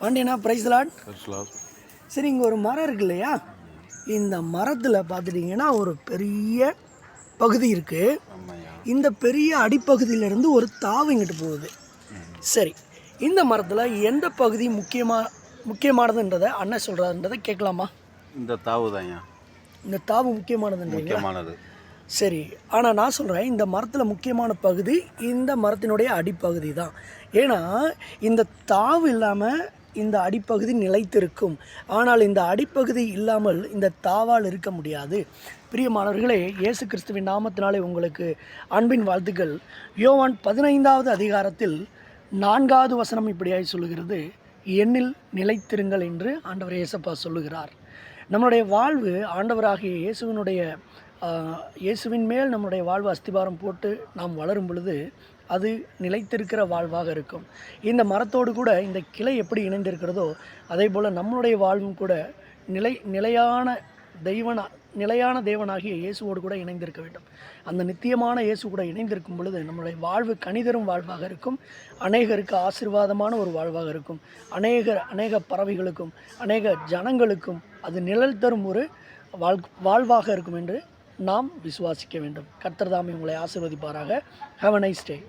பாண்டியனா price lot. சரி இங்கே ஒரு மரம் இருக்கு இல்லையா? இந்த மரத்தில் பார்த்துட்டிங்கன்னா ஒரு பெரிய பகுதி இருக்குது இந்த பெரிய அடிப்பகுதியிலேருந்து ஒரு தாவு இங்கிட்டு போகுது. சரி இந்த மரத்தில் எந்த பகுதி முக்கியமாக முக்கியமானதுன்றதை அண்ணன் சொல்கிறாருன்றதை கேட்கலாமா? இந்த தாவு தான்யா இந்த தாவு முக்கியமானதுன்றீங்களா? முக்கியமானது. சரி ஆனால் நான் சொல்கிறேன் இந்த மரத்தில் முக்கியமான பகுதி இந்த மரத்தினுடைய அடிப்பகுதி தான் ஏன்னா இந்த தாவு இல்லாமல் இந்த அடிப்பகுதி நிலைத்திருக்கும். ஆனால் இந்த அடிப்பகுதி இல்லாமல் இந்த தாவால் இருக்க முடியாது. பிரியமானவர்களே இயேசு கிறிஸ்துவின் நாமத்தினாலே உங்களுக்கு அன்பின் வாழ்த்துக்கள். யோவான் பதினைந்தாவது அதிகாரத்தில் நான்காவது வசனம் இப்படியாய் சொல்லுகிறது. எண்ணில் நிலைத்திருங்கள் என்று ஆண்டவர் இயேசப்பா சொல்லுகிறார். நம்மளுடைய வாழ்வு ஆண்டவராகிய இயேசுவினுடைய இயேசுவின் மேல் நம்முடைய வாழ்வு அஸ்திபாரம் போட்டு நாம் வளரும் பொழுது அது நிலைத்திருக்கிற வாழ்வாக இருக்கும். இந்த மரத்தோடு கூட இந்த கிளை எப்படி இணைந்திருக்கிறதோ அதே போல் நம்மளுடைய வாழ்வும் கூட நிலை நிலையான தெய்வனா நிலையான தேவனாகிய இயேசுவோடு கூட இணைந்திருக்க வேண்டும். அந்த நித்தியமான இயேசு கூட இணைந்திருக்கும் பொழுது நம்மளுடைய வாழ்வு கணிதரும் வாழ்வாக இருக்கும். அநேகருக்கு ஆசீர்வாதமான ஒரு வாழ்வாக இருக்கும். அநேக அநேக பறவைகளுக்கும் அநேக ஜனங்களுக்கும் அது நிழல் தரும் ஒரு வாழ் வாழ்வாக இருக்கும் என்று நாம் விசுவாசிக்க வேண்டும். கர்த்தர்தாமே உங்களை ஆசீர்வதிப்பாராக. Have a nice day